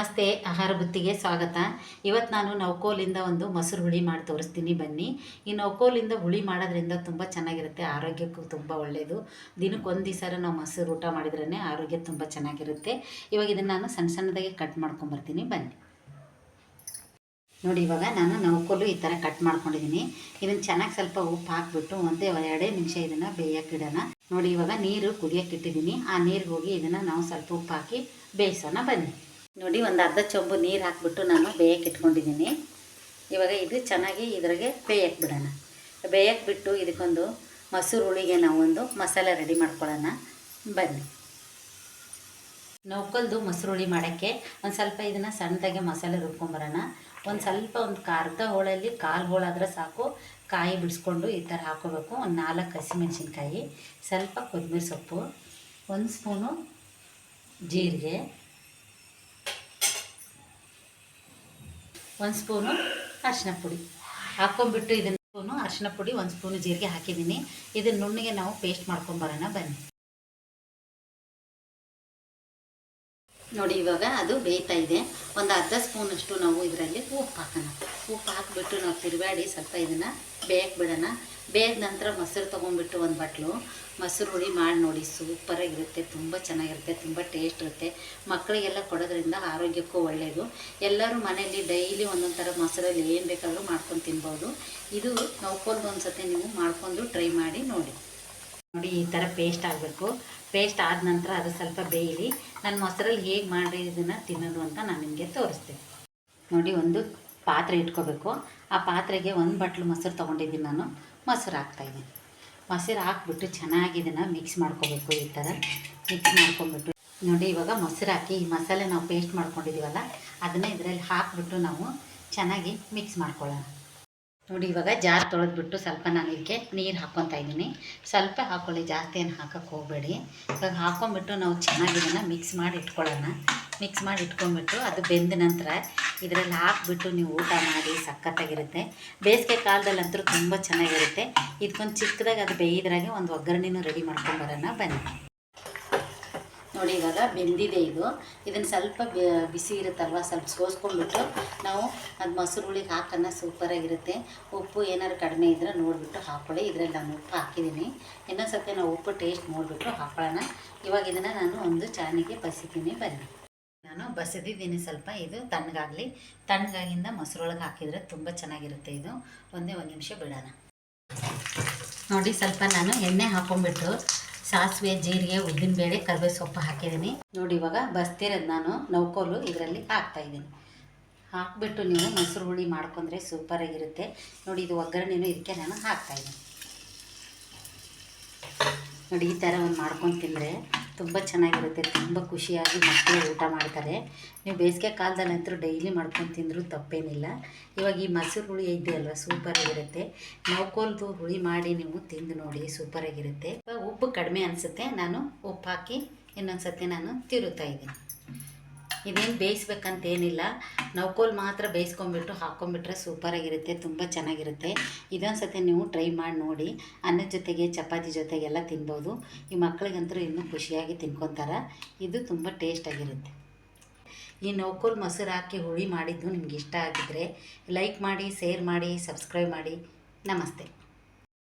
ನಮಸ್ತೆ, ಆಹಾರ ಬುತ್ತಿಗೆ ಸ್ವಾಗತ. ಇವತ್ತು ನಾನು ನೌಕೋಲಿಂದ ಒಂದು ಮೊಸರು ಹುಳಿ ಮಾಡಿ ತೋರಿಸ್ತೀನಿ ಬನ್ನಿ. ಈ ನೌಕೋಲಿಂದ ಹುಳಿ ಮಾಡೋದ್ರಿಂದ ತುಂಬ ಚೆನ್ನಾಗಿರುತ್ತೆ, ಆರೋಗ್ಯಕ್ಕೂ ತುಂಬ ಒಳ್ಳೆಯದು ದಿನಕ್ಕೆ ಒಂದು ದಿವಸ ನಾವು ಮೊಸರು ಊಟ ಮಾಡಿದ್ರೇ ಆರೋಗ್ಯ ತುಂಬ ಚೆನ್ನಾಗಿರುತ್ತೆ. ಇವಾಗ ಇದನ್ನು ನಾನು ಸಣ್ಣ ಸಣ್ಣದಾಗಿ ಕಟ್ ಮಾಡ್ಕೊಂಬರ್ತೀನಿ, ಬನ್ನಿ. ನೋಡಿ, ಇವಾಗ ನಾನು ನೌಕೋಲು ಈ ಥರ ಕಟ್ ಮಾಡ್ಕೊಂಡಿದ್ದೀನಿ ಇದನ್ನು ಚೆನ್ನಾಗಿ ಸ್ವಲ್ಪ ಉಪ್ಪು ಹಾಕ್ಬಿಟ್ಟು ಒಂದೇ ಎರಡೇ ನಿಮಿಷ ಇದನ್ನು ಬೇಯಕ್ಕೆ ಇಡೋಣ. ನೋಡಿ, ಇವಾಗ ನೀರು ಕುದಿಯೋಕ್ಕಿಟ್ಟಿದ್ದೀನಿ ಆ ನೀರಿಗೆ ಹೋಗಿ ಇದನ್ನು ನಾವು ಸ್ವಲ್ಪ ಉಪ್ಪು ಹಾಕಿ ಬೇಯಿಸೋಣ, ಬನ್ನಿ. ನೋಡಿ, ಒಂದು ಅರ್ಧ ಚೊಂಬು ನೀರು ಹಾಕ್ಬಿಟ್ಟು ನಾನು ಬೇಯಕ್ಕೆ ಇಟ್ಕೊಂಡಿದ್ದೀನಿ. ಇವಾಗ ಇದು ಚೆನ್ನಾಗಿ ಇದ್ರಾಗೆ ಬೇಯಕ್ಕೆ ಬಿಡೋಣ. ಬೇಯಕ್ಕೆ ಬಿಟ್ಟು ಇದಕ್ಕೊಂದು ಮೊಸರು ಹುಳಿಗೆ ನಾವು ಒಂದು ಮಸಾಲೆ ರೆಡಿ ಮಾಡ್ಕೊಳ್ಳೋಣ. ಬನ್ನಿ. ನೌಕಲ್ದು ಮೊಸರು ಹುಳಿ ಮಾಡೋಕ್ಕೆ ಒಂದು ಸ್ವಲ್ಪ ಇದನ್ನು ಸಣ್ಣದಾಗೆ ಮಸಾಲೆ ರುಬ್ಕೊಂಬರೋಣ. ಒಂದು ಸ್ವಲ್ಪ ಒಂದು ಅರ್ಧ ಹೋಳಲ್ಲಿ ಕಾಲು ಹೋಳಾದ್ರೆ ಸಾಕು. ಕಾಯಿ ಬಿಡಿಸ್ಕೊಂಡು ಈ ಥರ ಹಾಕೋಬೇಕು ಒಂದು ನಾಲ್ಕು ಹಸಿಮೆಣ್ಸಿನ್ಕಾಯಿ, ಸ್ವಲ್ಪ ಕೊತ್ತಂಬರಿ ಸೊಪ್ಪು, ಒಂದು ಸ್ಪೂನು ಜೀರಿಗೆ ಒಂದು ಸ್ಪೂನು ಅರಿಶಿನ ಪುಡಿ. ಹಾಕ್ಕೊಂಡ್ಬಿಟ್ಟು ಇದನ್ನು ಸ್ಪೂನು ಅರಿಶಿನ ಪುಡಿ, ಒಂದು ಸ್ಪೂನು ಜೀರಿಗೆ ಹಾಕಿದ್ದೀನಿ. ಇದನ್ನ ನುಣ್ಣಿಗೆ ನಾವು ಪೇಸ್ಟ್ ಮಾಡ್ಕೊಂಬರೋಣ ಬನ್ನಿ. ನೋಡಿ, ಇವಾಗ ಅದು ಬೇಯ್ತಾ ಇದೆ. ಒಂದು ಅರ್ಧ ಸ್ಪೂನಷ್ಟು ನಾವು ಇದರಲ್ಲಿ ಉಪ್ಪು ಹಾಕೋಣ. ಉಪ್ಪು ಹಾಕಿಬಿಟ್ಟು ನಾವು ತಿರುಗಾಡಿ ಸ್ವಲ್ಪ ಇದನ್ನು ಬೇಯಕ್ಕೆ ಬಿಡೋಣ. ಬೇಯ್ದ ನಂತರ ಮೊಸರು ತೊಗೊಂಡ್ಬಿಟ್ಟು ಒಂದು ಬಟ್ಲು. ಮೊಸರು ಹುಳಿ ಮಾಡಿ ನೋಡಿ ಸೂಪರಾಗಿರುತ್ತೆ ತುಂಬ ಚೆನ್ನಾಗಿರುತ್ತೆ, ತುಂಬ ಟೇಸ್ಟ್ ಇರುತ್ತೆ. ಮಕ್ಕಳಿಗೆಲ್ಲ ಕೊಡೋದ್ರಿಂದ ಆರೋಗ್ಯಕ್ಕೂ ಒಳ್ಳೆಯದು ಎಲ್ಲರೂ ಮನೆಯಲ್ಲಿ ಡೈಲಿ ಒಂದೊಂದು ಥರ ಮೊಸರಲ್ಲಿ ಏನು ಬೇಕಾದರೂ ಮಾಡ್ಕೊಂಡು ತಿನ್ಬೋದು. ಇದು ಒಂದು ಸತಿ ನೀವು ಮಾಡ್ಕೊಂಡು ಟ್ರೈ ಮಾಡಿ ನೋಡಿ. ನೋಡಿ, ಈ ಥರ ಪೇಸ್ಟ್ ಆಗಬೇಕು. ಪೇಸ್ಟ್ ಆದ ನಂತರ ಅದು ಸ್ವಲ್ಪ ಬೇಯಲಿ. ನಾನು ಮೊಸರಲ್ಲಿ ಹೇಗೆ ಮಾಡಿ ಇದನ್ನು ತಿನ್ನೋದು ಅಂತ ನಾನು ನಿಮಗೆ ತೋರಿಸ್ತೇನೆ. ನೋಡಿ, ಒಂದು ಪಾತ್ರೆ ಇಟ್ಕೋಬೇಕು. ಆ ಪಾತ್ರೆಗೆ ಒಂದು ಬಟ್ಲು ಮೊಸರು ತೊಗೊಂಡಿದ್ದೀನಿ ನಾನು. ಮೊಸರು ಹಾಕ್ತಾಯಿದ್ದೀನಿ ಮೊಸರು ಹಾಕ್ಬಿಟ್ಟು ಚೆನ್ನಾಗಿ ಇದನ್ನು ಮಿಕ್ಸ್ ಮಾಡ್ಕೋಬೇಕು ಈ ಥರ. ಮಿಕ್ಸ್ ಮಾಡ್ಕೊಂಬಿಟ್ಟು ನೋಡಿ ಇವಾಗ ಮೊಸರು ಹಾಕಿ ಈ ಮಸಾಲೆ ನಾವು ಪೇಸ್ಟ್ ಮಾಡ್ಕೊಂಡಿದ್ದೀವಲ್ಲ, ಅದನ್ನು ಇದರಲ್ಲಿ ಹಾಕಿಬಿಟ್ಟು ನಾವು ಚೆನ್ನಾಗಿ ಮಿಕ್ಸ್ ಮಾಡ್ಕೊಳ್ಳೋಣ. ನೋಡಿ ಇವಾಗ ಜಾರ್ ತೊಳೆದ್ಬಿಟ್ಟು ಸ್ವಲ್ಪ ನಾನು ಇದಕ್ಕೆ ನೀರು ಹಾಕ್ಕೊತಾ ಇದ್ದೀನಿ. ಸ್ವಲ್ಪ ಹಾಕ್ಕೊಳ್ಳಿ ಜಾಸ್ತಿ ಏನು ಹಾಕೋಕ್ಕೆ ಹೋಗಬೇಡಿ. ಇವಾಗ ಹಾಕ್ಕೊಂಬಿಟ್ಟು ನಾವು ಚೆನ್ನಾಗಿ ಇದನ್ನು ಮಿಕ್ಸ್ ಮಾಡಿ ಇಟ್ಕೊಳ್ಳೋಣ. ಮಿಕ್ಸ್ ಮಾಡಿ ಇಟ್ಕೊಂಡ್ಬಿಟ್ಟು ಅದು ಬೆಂದ ನಂತರ ಇದರಲ್ಲಿ ಹಾಕ್ಬಿಟ್ಟು ನೀವು ಊಟ ಮಾಡಿ ಸಖತ್ತಾಗಿರುತ್ತೆ. ಬೇಸಿಗೆ ಕಾಲದಲ್ಲಂತೂ ತುಂಬ ಚೆನ್ನಾಗಿರುತ್ತೆ. ಇದಕ್ಕೊಂದು ಚಿಕ್ಕದಾಗಿ ಅದು ಬೇಯಿದ್ರಾಗೆ ಒಂದು ಒಗ್ಗರಣೆನೂ ರೆಡಿ ಮಾಡ್ಕೊಂಬರೋಣ ಬನ್ನಿ. ನೋಡಿ, ಇವಾಗ ಬೆಂದಿದೆ ಇದು. ಇದನ್ನು ಸ್ವಲ್ಪ ಬಿಸಿ ಇರುತ್ತಲ್ವ? ಸ್ವಲ್ಪ ಸೋಸ್ಕೊಂಡ್ಬಿಟ್ಟು ನಾವು ಅದು ಮೊಸರು ಹುಳಿಗೆ ಹಾಕೋಣ ಸೂಪರಾಗಿರುತ್ತೆ. ಉಪ್ಪು ಏನಾದ್ರು ಕಡಿಮೆ ಇದ್ದರೆ ನೋಡಿಬಿಟ್ಟು ಹಾಕ್ಕೊಳ್ಳಿ ಇದರಲ್ಲಿ ನಾನು ಉಪ್ಪು ಹಾಕಿದ್ದೀನಿ. ಇನ್ನೊಂದು ಸತಿ ನಾವು ಉಪ್ಪು ಟೇಸ್ಟ್ ನೋಡಿಬಿಟ್ಟು ಹಾಕೊಳ್ಳೋಣ. ಇವಾಗ ಇದನ್ನು ನಾನು ಒಂದು ಚಾನಿಗೆ ಬಸಿತೀನಿ. ಬನ್ನಿ. ನಾನು ಬಸಿದಿದ್ದೀನಿ ಸ್ವಲ್ಪ ಇದು ತಣ್ಣಗಾಗಲಿ. ತಣ್ಣಗಾಗಿಂದ ಮೊಸರೊಳಗೆ ಹಾಕಿದರೆ ತುಂಬ ಚೆನ್ನಾಗಿರುತ್ತೆ ಇದು. ಒಂದೇ ಒಂದು ನಿಮಿಷ ಬಿಡೋಣ. ನೋಡಿ ಸ್ವಲ್ಪ ನಾನು ಎಣ್ಣೆ ಹಾಕೊಂಡ್ಬಿಟ್ಟು ಸಾಸಿವೆ, ಜೀರಿಗೆ ಉದ್ದಿನಬೇಳೆ ಕರಿಬೇವು ಸೊಪ್ಪು ಹಾಕಿದ್ದೀನಿ. ನೋಡಿ ಇವಾಗ ಬಸ್ತಿರೋದು ನಾನು ನೌಕೋಲು ಇದರಲ್ಲಿ ಹಾಕ್ತಾಯಿದ್ದೀನಿ ಹಾಕ್ಬಿಟ್ಟು ನೀವು ಮೊಸರು ಹುಳಿ ಮಾಡ್ಕೊಂಡ್ರೆ ಸೂಪರಾಗಿರುತ್ತೆ ನೋಡಿ ಇದು ಒಗ್ಗರಣೆನೂ ಇದಕ್ಕೆ ನಾನು ಹಾಕ್ತಾಯಿದ್ದೀನಿ ನೋಡಿ ಈ ಥರ ಒಂದು ಮಾಡ್ಕೊಂಡು ತಿಂದರೆ ತುಂಬ ಚೆನ್ನಾಗಿರುತ್ತೆ, ತುಂಬ ಖುಷಿಯಾಗಿ ಮಕ್ಕಳು ಊಟ ಮಾಡ್ತಾರೆ. ನೀವು ಬೇಸಿಗೆ ಕಾಲದಲ್ಲಂತೂ ಡೈಲಿ ಮಾಡ್ಕೊಂಡು ತಿಂದರೂ ತಪ್ಪೇನಿಲ್ಲ. ಇವಾಗ ಈ ಮೊಸರು ಹುಳಿ ಇದೆಯಲ್ವ, ಸೂಪರಾಗಿರುತ್ತೆ. ನೌಕೋಲ್ದು ಹುಳಿ ಮಾಡಿ ನೀವು ತಿಂದು ನೋಡಿ ಸೂಪರಾಗಿರುತ್ತೆ. ಉಪ್ಪು ಕಡಿಮೆ ಅನಿಸುತ್ತೆ, ನಾನು ಉಪ್ಪು ಹಾಕಿ ಇನ್ನೊಂದು ಸತಿ ನಾನು ತಿರುತ್ತಾ ಇದ್ದೀನಿ. ಇದೇನು ಬೇಯಿಸ್ಬೇಕಂತ ನೌಕೋಲ್ ಮಾತ್ರ ಬೇಯಿಸ್ಕೊಂಬಿಟ್ಟು ಹಾಕ್ಕೊಂಬಿಟ್ರೆ ಸೂಪರಾಗಿರುತ್ತೆ, ತುಂಬ ಚೆನ್ನಾಗಿರುತ್ತೆ. ಇದೊಂದು ಸತಿ ನೀವು ಟ್ರೈ ಮಾಡಿ ನೋಡಿ. ಅನ್ನದ ಜೊತೆಗೆ, ಚಪಾತಿ ಜೊತೆಗೆಲ್ಲ ತಿನ್ಬೋದು. ಈ ಮಕ್ಕಳಿಗಂತೂ ಇನ್ನೂ ಖುಷಿಯಾಗಿ ತಿನ್ಕೊತಾರೆ. ಇದು ತುಂಬ ಟೇಸ್ಟಾಗಿರುತ್ತೆ ಈ ನೌಕೋಲ್ ಮೊಸರು ಹಾಕಿ ಹುಳಿ ಮಾಡಿದ್ದು ನಿಮ್ಗೆ ಇಷ್ಟ ಆಗಿದ್ದರೆ ಲೈಕ್ ಮಾಡಿ ಶೇರ್ ಮಾಡಿ ಸಬ್ಸ್ಕ್ರೈಬ್ ಮಾಡಿ. ನಮಸ್ತೆ.